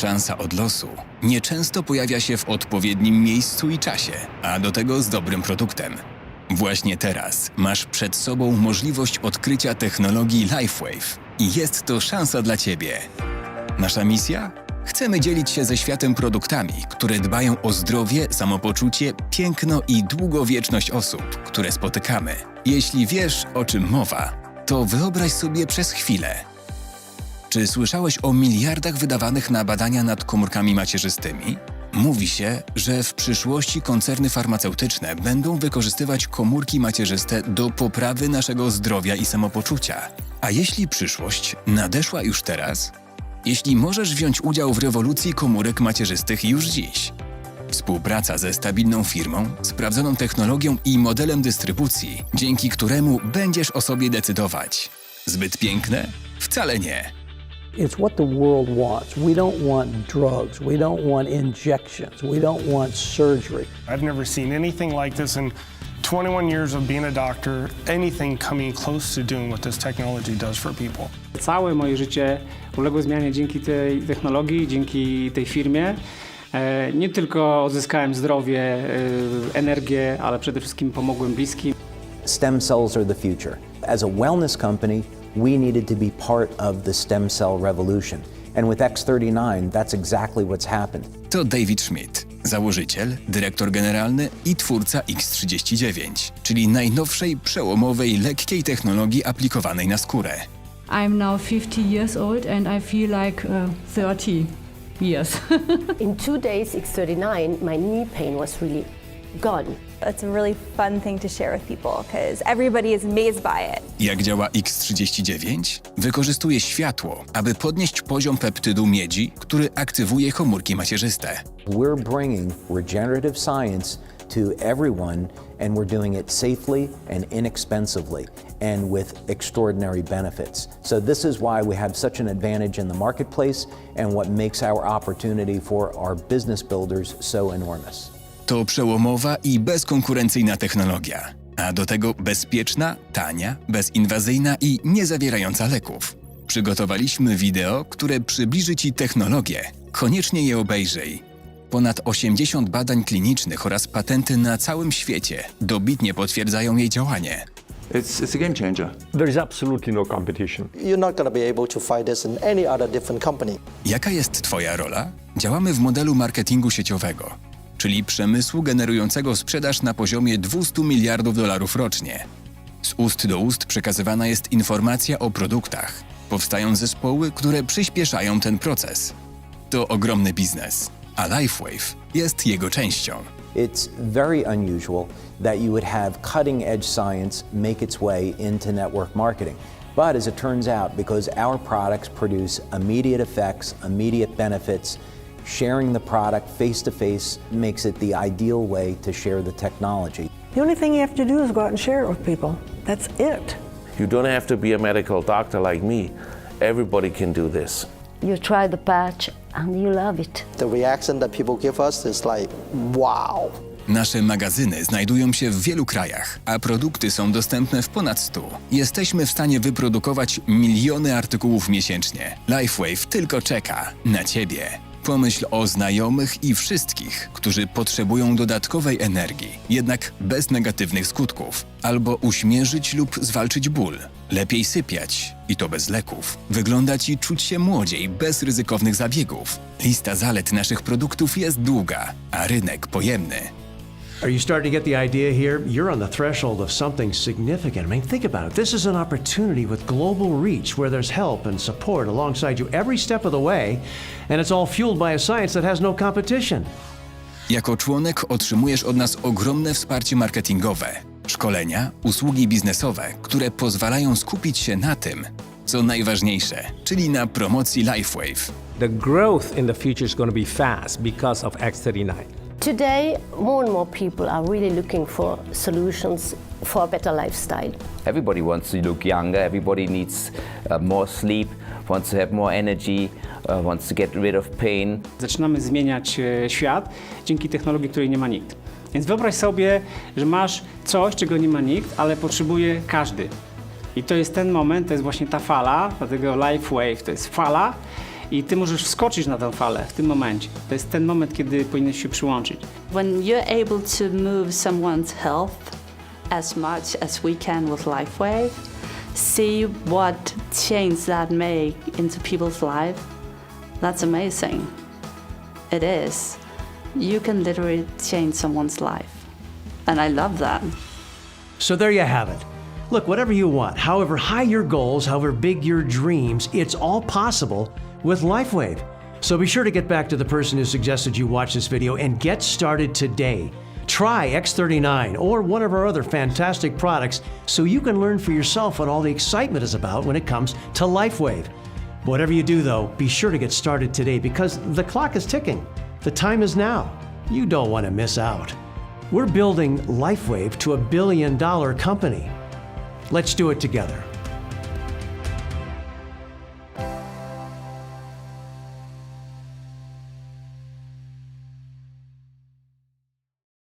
Szansa od losu nieczęsto pojawia się w odpowiednim miejscu i czasie, a do tego z dobrym produktem. Właśnie teraz masz przed sobą możliwość odkrycia technologii LifeWave i jest to szansa dla Ciebie. Nasza misja? Chcemy dzielić się ze światem produktami, które dbają o zdrowie, samopoczucie, piękno i długowieczność osób, które spotykamy. Jeśli wiesz, o czym mowa, to wyobraź sobie przez chwilę. Czy słyszałeś o miliardach wydawanych na badania nad komórkami macierzystymi? Mówi się, że w przyszłości koncerny farmaceutyczne będą wykorzystywać komórki macierzyste do poprawy naszego zdrowia i samopoczucia. A jeśli przyszłość nadeszła już teraz? Jeśli możesz wziąć udział w rewolucji komórek macierzystych już dziś. Współpraca ze stabilną firmą, sprawdzoną technologią i modelem dystrybucji, dzięki któremu będziesz o sobie decydować. Zbyt piękne? Wcale nie. It's what the world wants. We don't want drugs. We don't want injections. We don't want surgery. I've never seen anything like this in 21 years of being a doctor, anything coming close to doing what this technology does for people. Całe moje życie uległo zmianie dzięki tej technologii, dzięki tej firmie. Nie tylko odzyskałem zdrowie, energię, ale przede wszystkim pomogłem bliskim. STEM cells are the future. As a wellness company, we needed to be part of the stem cell revolution. And with X39, that's exactly what's happened. To David Schmidt, założyciel, dyrektor generalny i twórca X39, czyli najnowszej, przełomowej, lekkiej technologii aplikowanej na skórę. I'm now 50 years old and I feel like uh, 30 years. In two days, X39, my knee pain was really gone. It's a really fun thing to share with people because everybody is amazed by it. Jak działa X39? Wykorzystuje światło, aby podnieść poziom peptydu miedzi, który aktywuje komórki macierzyste. We're bringing regenerative science to everyone, and we're doing it safely and inexpensively and with extraordinary benefits. So, this is why we have such an advantage in the marketplace and what makes our opportunity for our business builders so enormous. To przełomowa i bezkonkurencyjna technologia, a do tego bezpieczna, tania, bezinwazyjna i nie zawierająca leków. Przygotowaliśmy wideo, które przybliży Ci technologię. Koniecznie je obejrzyj. Ponad 80 badań klinicznych oraz patenty na całym świecie dobitnie potwierdzają jej działanie. It's, it's a game changer. There is absolutely no competition. You're not going to be able to find this in any other different company. Jaka jest Twoja rola? Działamy w modelu marketingu sieciowego, czyli przemysłu generującego sprzedaż na poziomie 200 miliardów dolarów rocznie. Z ust do ust przekazywana jest informacja o produktach. Powstają zespoły, które przyspieszają ten proces. To ogromny biznes, a LifeWave jest jego częścią. It's very unusual that you would have cutting edge science make its way into network marketing. But as it turns out, because our products produce immediate effects, immediate benefits, sharing the product face to face makes it the ideal way to share the technology. The only thing you have to do is go out and share it with people. That's it. You don't have to be a medical doctor like me. Everybody can do this. You try the patch and you love it. The reaction that people give us is like, wow. Nasze magazyny znajdują się w wielu krajach, a produkty są dostępne w ponad 100. Jesteśmy w stanie wyprodukować miliony artykułów miesięcznie. LifeWave tylko czeka na Ciebie. Pomyśl o znajomych i wszystkich, którzy potrzebują dodatkowej energii, jednak bez negatywnych skutków, albo uśmierzyć lub zwalczyć ból. Lepiej sypiać, i to bez leków. Wyglądać i czuć się młodziej, bez ryzykownych zabiegów. Lista zalet naszych produktów jest długa, a rynek pojemny. Are you starting to get the idea here? You're on the threshold of something significant. I mean, think about it. This is an opportunity with global reach where there's help and support alongside you every step of the way, and it's all fueled by a science that has no competition. Jako członek otrzymujesz od nas ogromne wsparcie marketingowe, szkolenia, usługi biznesowe, które pozwalają skupić się na tym, co najważniejsze, czyli na promocji LifeWave. The growth in the future is going to be fast because of X39. Today, more and more people are really looking for solutions for a better lifestyle. Everybody wants to look younger, everybody needs uh, more sleep, wants to have more energy, uh, wants to get rid of pain. Zaczynamy zmieniać e, świat dzięki technologii, której nie ma nikt. Więc wyobraź sobie, że masz coś, czego nie ma nikt, ale potrzebuje każdy. I to jest ten moment, to jest właśnie ta fala, dlatego Life Wave to jest fala I ty możesz wskoczyć na tę falę w tym momencie. To jest ten moment, kiedy powinieneś się przyłączyć. When you're able to move someone's health as much as we can with LifeWave, see what change that make into people's life, that's amazing. It is. You can literally change someone's life. And I love that. So there you have it. Look, whatever you want, however high your goals, however big your dreams, it's all possible with LifeWave. So be sure to get back to the person who suggested you watch this video and get started today. Try X39 or one of our other fantastic products so you can learn for yourself what all the excitement is about when it comes to LifeWave. Whatever you do, though, be sure to get started today because the clock is ticking. The time is now. You don't want to miss out. We're building LifeWave to a billion dollar company. Let's do it together.